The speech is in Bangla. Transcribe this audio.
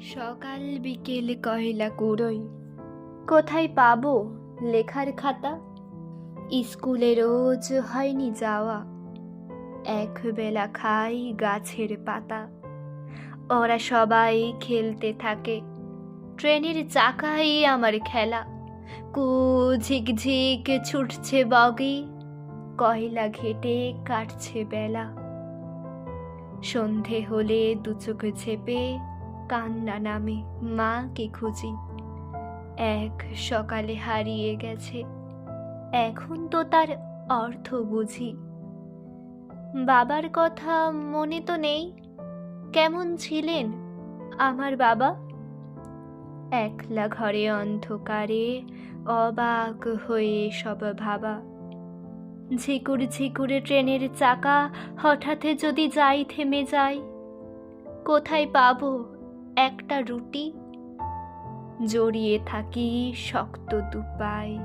সকাল বিকেল কয়লা কুড়োই। কোথায় পাবো লেখার খাতা? স্কুলে রোজ হয়নি যাওয়া। এক বেলা খাই গাছের পাতা। ওরা সবাই খেলতে থাকে। ট্রেনের চাকাই আমার খেলা। কু ঝিকঝিক ছুটছে বগি। কয়লা ঘেটে কাটছে বেলা। সন্ধে হলে দু চোখ ঝেপে কান্না নামে মাকে খুঁজি। এক সকালে হারিয়ে গেছে। এখন তো তার অর্থ বুঝি। বাবার কথা মনে তো নেই। কেমন ছিলেন আমার বাবা? একলা ঘরে অন্ধকারে অবাক হয়ে সব ভাবা। ঝিকুর ঝিকুরে ট্রেনের চাকা হঠাৎ যদি যাই থেমে যায় কোথায় পাবো একটা রুটি। জড়িয়ে থাকি শক্ত দুপায়।